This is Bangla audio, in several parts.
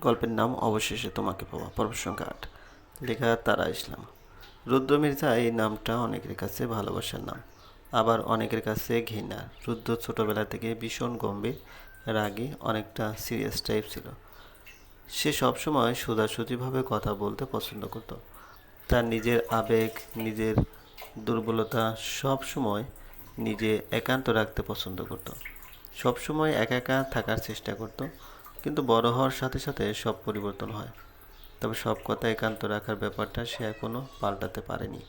গল্পের নাম অবশেষে তোমাকে পাওয়া পর্ব সংখ্যা আট। লেখা তারা ইসলাম। রুদ্র মির্জা এই নামটা অনেকের কাছে ভালোবাসার নাম, আবার অনেকের কাছে ঘৃণার রুদ্র ছোটবেলা থেকে ভীষণ গম্ভীর, রাগী, অনেকটা সিরিয়াস টাইপ ছিল। সে সবসময় সোজাসুজিভাবে কথা বলতে পছন্দ করত। তার নিজের আবেগ, নিজের দুর্বলতা সব সময় নিজে একান্ত রাখতে পছন্দ করত। সবসময় একা একা থাকার চেষ্টা করত। কিন্তু বড় হওয়ার সাথে সাথে সব পরিবর্তন হয়। তবে সব কথা একান্ত রাখার ব্যাপারটা সে এখনও পাল্টাতে পারেনি।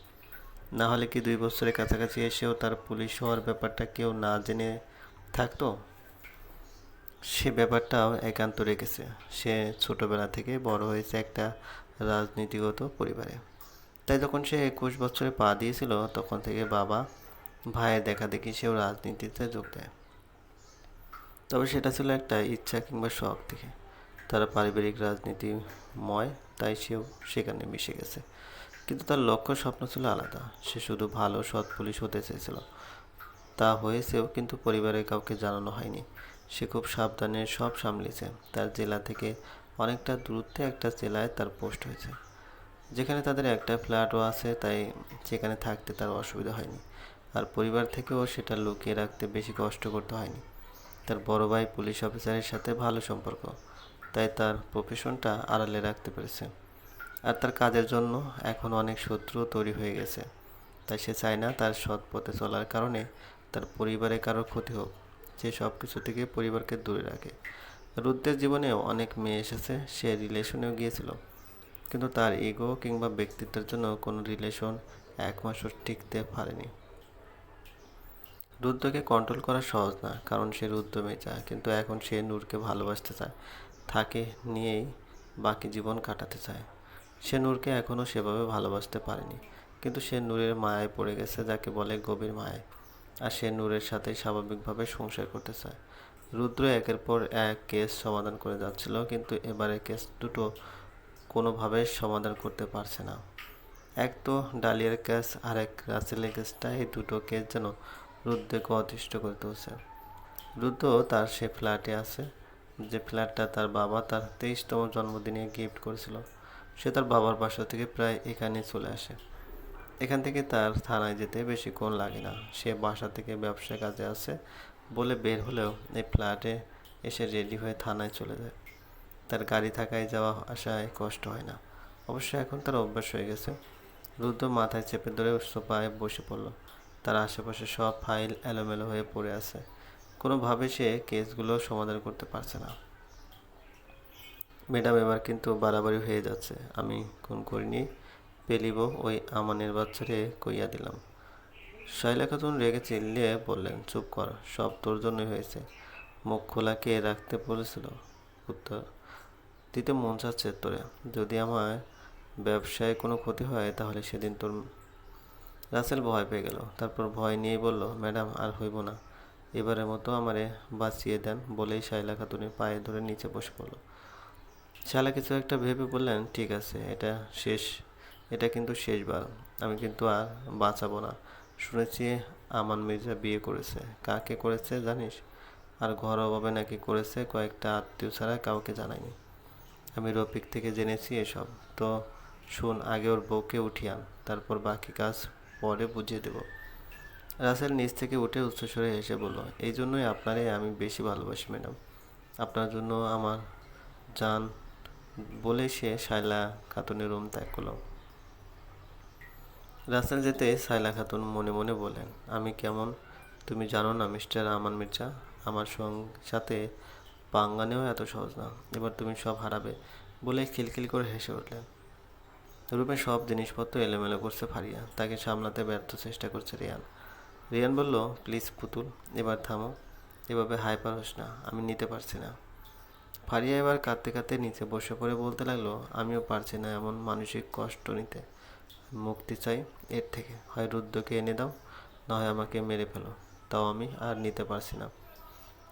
না হলে কি দুই বছরের কাছাকাছি এসেও তার পুলিশ হওয়ার ব্যাপারটা কেউ না জেনে থাকতো? সে ব্যাপারটাও একান্ত রেখেছে। সে ছোটবেলা থেকে বড় হয়েছে একটা রাজনীতিগত পরিবারে। তাই যখন সে একুশ বছরে পা দিয়েছিল, তখন থেকে বাবা ভাইয়ের দেখা দেখি সেও রাজনীতিতে যোগ দেয়। তবে সেটা ছিল একটা ইচ্ছা কিংবা শখ থেকে তারা পারিবারিক রাজনীতিময়, তাই সেও সেখানে মিশে গেছে। কিন্তু তার লক্ষ্য, স্বপ্ন ছিল আলাদা। সে শুধু ভালো, সৎ পুলিশ হতে চেয়েছিল। তা হয়েছেও কিন্তু পরিবারের কাউকে জানানো হয়নি। সে খুব সাবধানে সব সামলেছে। তার জেলা থেকে অনেকটা দূরত্বে একটা জেলায় তার পোস্ট হয়েছে। যেখানে তাদের একটা ফ্ল্যাটও আছে, তাই সেখানে থাকতে তার অসুবিধা হয়নি। আর পরিবার থেকেও সেটা লুকিয়ে রাখতে বেশি কষ্ট করতে হয়নি। তার বড় ভাই পুলিশ অফিসারের সাথে ভালো সম্পর্ক, তাই তার প্রফেশনটা আড়ালে রাখতে পেরেছে। আর তার কাজের জন্য এখন অনেক শত্রু তৈরি হয়ে গেছে, তাই সে চায় না তার সৎ পথে চলার কারণে তার পরিবারে কারও ক্ষতি হোক। সে সব কিছু থেকে পরিবারকে দূরে রাখে। রুদ্রের জীবনেও অনেক মেয়ে এসেছে, সে রিলেশনেও গিয়েছিল। কিন্তু তার ইগো কিংবা ব্যক্তিত্বের জন্য কোনো রিলেশন এক মাসও টিকতে পারেনি। রুদ্রকে কন্ট্রোল করা সহজ না, কারণ সে রুদ্র চায়। কিন্তু এখন সে নূরকে ভালোবাসতে চায় তাকে নিয়েই বাকি জীবন কাটাতে চায়। সে নূরকে এখনও সেভাবে ভালোবাসতে পারেনি, কিন্তু সে নূরের মায়ায় পড়ে গেছে, যাকে বলে গভীর মায়ায় আর সে নূরের সাথে স্বাভাবিকভাবে সংসার করতে চায়। রুদ্র একের পর এক কেস সমাধান করে যাচ্ছিল, কিন্তু এবারে কেস দুটো কোনোভাবে সমাধান করতে পারছে না। এক তো ডালিয়ার কেস, আর এক রাসেলের কেসটা এই দুটো কেস যেন রুদ্রকে অতিষ্ঠ করে তুলছে রুদ্র তার সে ফ্ল্যাটে আছে। যে ফ্ল্যাটটা তার বাবা তার তেইশতম জন্মদিনে গিফট করেছিল, সে তার বাবার বাসা থেকে প্রায় এখানে চলে আসে। এখান থেকে তার থানায় যেতে বেশিক্ষণ লাগে না। সে বাসা থেকে ব্যবসা কাজে আছে বলে বের হলেও এই ফ্ল্যাটে এসে রেডি হয়ে থানায় চলে যায়। তার গাড়ি থাকায় যাওয়া আসায় কষ্ট হয় না। অবশ্য এখন তার অভ্যাস হয়ে গেছে। রুদ্র মাথায় চেপে ধরে সোফায় বসে পড়ল। তার আশেপাশে সব ফাইল এলোমেলো হয়ে পড়ে আছে। কোনোভাবে সে কেসগুলো সমাধান করতে পারছে না। ম্যাডাম এবার কিন্তু বাড়াবাড়ি হয়ে যাচ্ছে। আমি খুন করিনি, পেলিব ওই আমানের বাচ্চারে কইয়া দিলাম। শাইলা খাতুন রেগে চিল্লিয়ে বললেন, চুপ কর, সব তোর জন্যই হয়েছে। মুখ খোলা কে রাখতে বলেছিল? উত্তর, দিতে মন চাচ্ছে তোরে। যদি আমার ব্যবসায় কোনো ক্ষতি হয়, তাহলে সেদিন তোর রাসেল ভয় পেয়ে গেল। তারপর ভয় নিয়েই বলল, ম্যাডাম, আর হইব না। এবারের মতো আমারে বাঁচিয়ে দেন বলেই শাইলা খাতুনের পায়ে ধরে নিচে বসে পড়ল। শালা কিছু একটা ভেবে বললেন, ঠিক আছে, এটা শেষ, এটা কিন্তু শেষবার। আমি কিন্তু আর বাঁচাবো না। শুনেছি আমান মির্জা বিয়ে করেছে। কাকে করেছে জানিস? আর ঘর অভাবে নাকি করেছে কয়েকটা আত্মীয় ছাড়া কাউকে জানায়নি। আমি রফিক থেকে জেনেছি এসব। তো শুন, আগে ওর বউকে উঠিয়ান তারপর বাকি কাজ পরে বুঝিয়ে দেব। রাসেল নিচ থেকে উঠে উচ্চস্বরে হেসে বলল, এই জন্যই আপনারে আমি বেশি ভালোবাসি, ম্যাডাম। আপনার জন্য আমার জান বলে সে শায়লা খাতুনের রুম ত্যাগ করল। রাসেল যেতে সাইলা খাতুন মনে মনে বলেন আমি কেমন? তুমি জানো না, মিস্টার আমান মির্জা? আমার সাথে পাঙ্গা নেওয়া এত সহজ না। এবার তুমি সব হারাবে বলে খিলখিল করে হেসে উঠলেন। রুমে সব জিনিসপত্র এলোমেলো করছে ফারিয়া। তাকে সামলাতে ব্যর্থ চেষ্টা করছে রিয়ান। রিয়ান বলল, প্লিজ পুতুল, এবার থামো। এভাবে হাইপার হোস না, আমি নিতে পারছি না। ফারিয়া এবার কাঁদতে কাঁদতে নিচে বসে পড়ে বলতে লাগল, আমিও পারছি না এমন মানসিক কষ্ট নিতে। মুক্তি চাই এর থেকে। হয় রুদ্রকে এনে দাও, না হয় আমাকে মেরে ফেলো। তাও আমি আর নিতে পারছি না।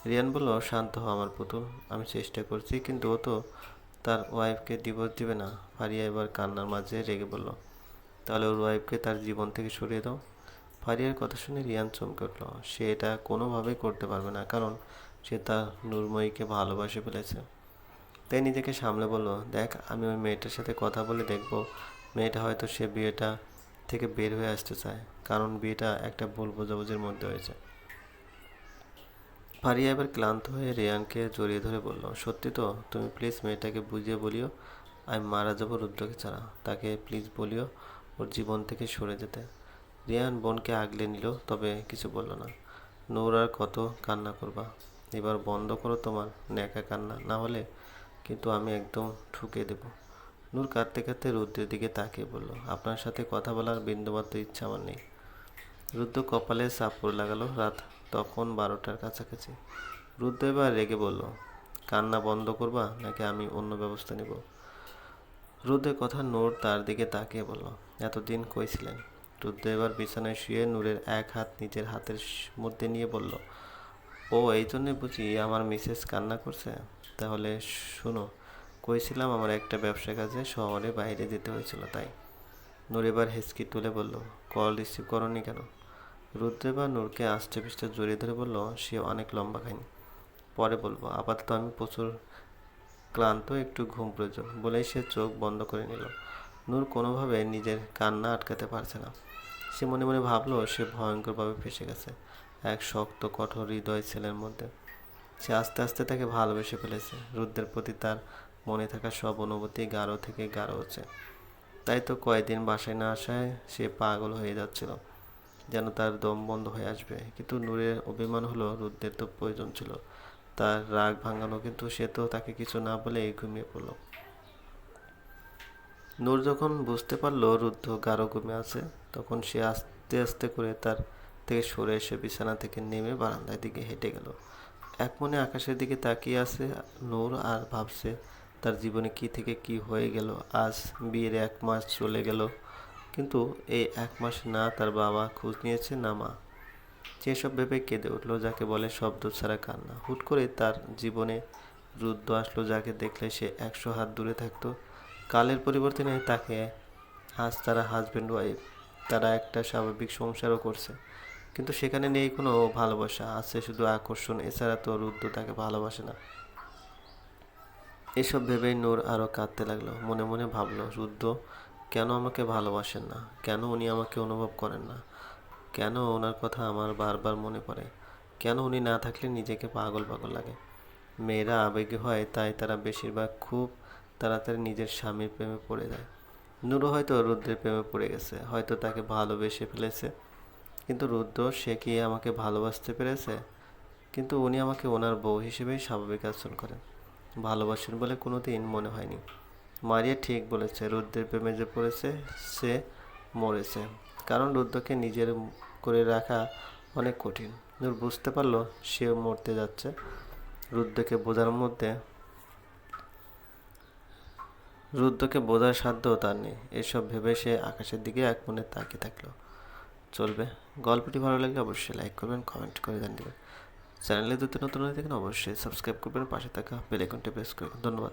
রিয়ান বলল, শান্ত হও আমার পুতুল, আমি চেষ্টা করছি, কিন্তু ও তো তার ওয়াইফকে ডিভোর্স দিবে না। ফারিয়া এবার কান্নার মাঝে রেগে বলল, তাহলে ওর ওয়াইফকে তার জীবন থেকে সরিয়ে দাও। ফারিয়ার কথা শুনে রিয়ান চমকে উঠল, সে এটা কোনোভাবেই করতে পারবে না, কারণ সে তার নুরময়ীকে ভালোবাসে ফেলেছে তাই নিজেকে সামলে বলল, দেখ, আমি ওই মেয়েটার সাথে কথা বলে দেখব, মেয়েটা হয়তো সে বিয়েটা থেকে বের হয়ে আসতে চায়, কারণ বিয়েটা একটা ভুল বোঝাবুঝির মধ্যে হয়েছে ফারিয়া এবার ক্লান্ত হয়ে রেয়ানকে জড়িয়ে ধরে বলল, সত্যি তো, তুমি প্লিজ মেয়েটাকে বুঝিয়ে বলিও, আমি মারা যাব রুদ্রকে ছাড়া। তাকে প্লিজ বলিও ওর জীবন থেকে সরে যেতে। রিয়ান বোনকে আগলে নিল, তবে কিছু বলল না। নূর আর কত কান্না করবা? এবার বন্ধ করো তোমার ন্যাকা কান্না, না হলে কিন্তু আমি একদম ঠুকে দেব। নূর কাঁদতে কাঁদতে রুদ্রের দিকে তাকিয়ে বলল, আপনার সাথে কথা বলার বিন্দুমাত্র ইচ্ছা আমার নেই। রুদ্র কপালে সাপড় লাগালো, রাত তখন বারোটার কাছাকাছি। রুদ্র এবার রেগে বলল, কান্না বন্ধ করবা নাকি আমি অন্য ব্যবস্থা নেব? রুদ্রের কথা নূর তার দিকে তাকিয়ে বলল, এতদিন কইছিলেন রুদ্র এবার বিছানায় শুয়ে নূরের এক হাত নিজের হাতের মধ্যে নিয়ে বলল, ও, এই জন্যে বুঝি আমার মিসেস কান্না করছে? তাহলে শুনো কইছিলাম আমার একটা ব্যবসা কাজে শহরে বাইরে যেতে হয়েছিল তাই। নূর এবার হেসকি তুলে বলল, কল রিসিভ করনি কেন? রুদ্র এবার নূরকে আষ্টে পিষ্টে জড়িয়ে ধরে বলল, সে অনেক লম্বা খায়নি পরে বলব, আপাতত আমি প্রচুর ক্লান্ত, একটু ঘুম প্রয়োজন বলেই সে চোখ বন্ধ করে নিল। নূর কোনোভাবে নিজের কান্না আটকাতে পারছে না। সে মনে মনে ভাবলো, সে ভয়ঙ্করভাবে ফেসে গেছে, এক শক্ত, কঠোর হৃদয় ছেলের মধ্যে। সে আস্তে আস্তে তাকে ভালোবেসে ফেলেছে। রুদ্রের প্রতি তার মনে থাকা সব অনুভূতি গাঢ় থেকে গাঢ় হচ্ছে। তাই তো কয়েকদিন বাসায় না আসায় সে পাগল হয়ে যাচ্ছিল। যেন তার দম বন্ধ হয়ে আসবে। কিন্তু নূরের অভিমান হলো রুদ্রের তো প্রয়োজন ছিল। তার রাগ ভাঙানো, কিন্তু সে তো তাকে কিছু না বলে ঘুমিয়ে পড়ল। নূর যখন বুঝতে পারল রুদ্র গাঢ় ঘুমে আছে, তখন সে আস্তে আস্তে করে তার থেকে সরে এসে বিছানা থেকে নেমে বারান্দার দিকে হেঁটে গেল। এক মনে আকাশের দিকে তাকিয়ে আছে নূর আর ভাবছে তার জীবনে কি থেকে কি হয়ে গেল। আজ বিয়ের এক মাস চলে গেল। কিন্তু এই এক মাস না তার বাবা খোঁজ নিয়েছে না মা। সেসব ভেবে কেঁদে উঠল, যাকে বলে শব্দ ছাড়া কান্না। হুট করে তার জীবনে রুদ্র আসলো, যাকে দেখলে সে একশো হাত দূরে থাকতো। কালের পরিবর্তনে তাকে আজ তারা হাজব্যান্ড ওয়াইফ তারা একটা স্বাভাবিক সংসারও করছে। কিন্তু সেখানে নেই কোনো ভালোবাসা। আছে শুধু আকর্ষণ, এছাড়া তো রুদ্র তাকে ভালোবাসে না। এসব ভেবেই নূর আরও কাঁদতে লাগল। মনে মনে ভাবলো রুদ্র কেন আমাকে ভালোবাসেন না? কেন উনি আমাকে অনুভব করেন না? কেন ওনার কথা আমার বারবার মনে পড়ে? কেন উনি না থাকলে নিজেকে পাগল পাগল লাগে? মেয়েরা আবেগে হয়, তাই তারা বেশিরভাগ খুব তাড়াতাড়ি নিজের স্বামীর প্রেমে পড়ে যায়। নুরও হয়তো রুদ্রের প্রেমে পড়ে গেছে, হয়তো তাকে ভালোবেসে ফেলেছে। কিন্তু রুদ্র, সে কি আমাকে ভালোবাসতে পেরেছে? কিন্তু উনি আমাকে ওনার বউ হিসেবেই স্বাভাবিক আচরণ করেন। ভালোবাসেন বলে কোনো দিন মনে হয়নি। মারিয়া ঠিক বলেছে, রুদ্রের প্রেমে যে পড়েছে, সে মরেছে। কারণ রুদ্রকে নিজের করে রাখা অনেক কঠিন। নূর বুঝতে পারল, সেও মরতে যাচ্ছে। রুদ্রকে বোঝার মধ্যে, রুদ্রকে বোঝার সাধ্যও তার নেই। এসব ভেবে সে আকাশের দিকে এক মনে তাকিয়ে থাকল। চলবে। গল্পটি ভালো লাগলে অবশ্যই লাইক করবেন, কমেন্ট করে জানিয়ে দেবেন। চ্যানেলে যদি নতুন হয়ে থাকেন, অবশ্যই সাবস্ক্রাইব করবেন, পাশে থাকা বেল প্রেস করবেন। ধন্যবাদ।